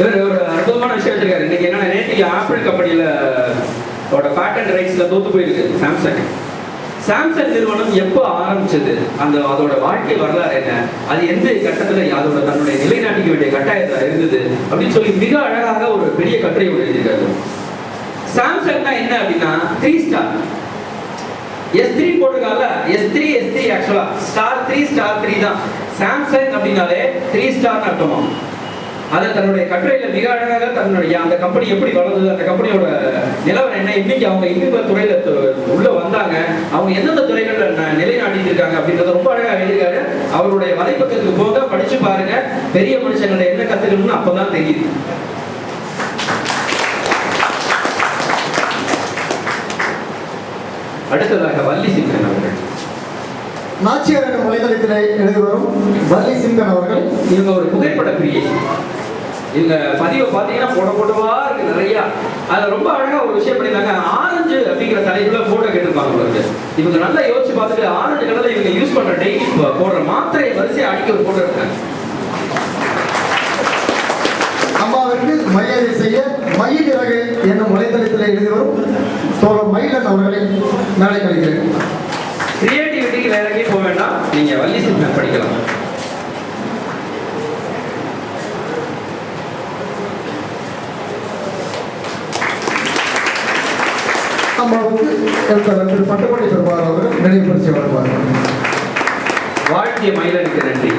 இவர் ஒரு அற்புதமான விஷயம் வச்சிருக்காரு. இன்னைக்கு என்னன்னா நேற்று ஆப்பிள் கம்பெனியில ஓட பேட்டன் ரைட்ஸ்ல தோத்து போயிருக்கு சாம்சங் சாம்சங் நிறுவனம் எப்போ ஆரம்பிச்சது? அந்த அதோட வாழ்க்கை வரலாறு என்ன? அது எந்த கட்டத்துல அதோட தன்னுடைய நிலைநாட்டிக்க வேண்டிய கட்டாயத்தில் இருந்தது? அப்படின்னு சொல்லி மிக அழகாக ஒரு பெரிய கட்டுரை ஒன்று எழுதியிருக்காரு. சாம்சங்னா என்ன அப்படின்னா த்ரீ ஸ்டார் எஸ் த்ரீ போட்டிருக்காங்கல்ல எஸ் த்ரீ எஸ் த்ரீ ஆக்சுவலா ஸ்டார் த்ரீ ஸ்டார் த்ரீ தான். சாம்சங் அப்படின்னாலே த்ரீ ஸ்டார் அர்த்தமா? அதை தன்னுடைய கட்டுரையில மிக அழகாக தன்னுடைய அந்த கம்பெனி எப்படி வளர்ந்தது அந்த கம்பெனியோட நிலவரம் என்ன? இன்னைக்கு அவங்க இன்னும் துறையில உள்ள வந்தாங்க. அவங்க எந்தெந்த துறைகள்ல ந- நிலைநாட்டிட்டு இருக்காங்க அப்படின்றத ரொம்ப அழகா எழுதியிருக்காரு. அவருடைய வலைப்பக்கத்துக்கு போக படிச்சு பாருங்க. பெரிய மனுஷங்களை என்ன கத்துக்கணும்னு அப்பதான் தெரியுது. அடுத்ததாக வள்ளி சிங்கன் அவர்கள். நாச்சியார் என்ற வலைதளத்திலே எழுதி வரும் வள்ளி சிங்கன் அவர்கள். இவங்க ஒரு புகைப்பட பிரியை. இந்த பதிவை பார்த்தீங்கன்னா போட போட்டவா இருக்கு நிறைய. அதுல ரொம்ப அழகா ஒரு விஷயம் பண்ணிருந்தாங்க ஆரஞ்சு அப்படிங்கிற தலைப்புல போட்டோ கேட்டிருப்பாங்க உங்களுக்கு. இவங்க நல்லா யோசிச்சு பார்த்துட்டு ஆரஞ்சு கலர்ல இவங்க யூஸ் பண்ற டெய்லி போடுற மாத்திரையை வரிசையை அடிக்க ஒரு போட்டோ இருக்காங்க அம்மாவிற்கு மரியாதை செய்ய மயில் இறகு என்னும் வலைதளத்திலே எழுதி வரும் தோழர் மயிலன் அவர்களை நாளை கழிக்கிறேன் வேற எங்கேயும் போக வேண்டாம். நீங்க வள்ளி சிம்மன் படிக்கலாம். அம்மாவுக்கு திரு பட்டுமணி பெருமாள் அவர்கள் நினைவு பரிசு வழங்குவார்கள் வாழ்த்திய மயிலனுக்கு நன்றி.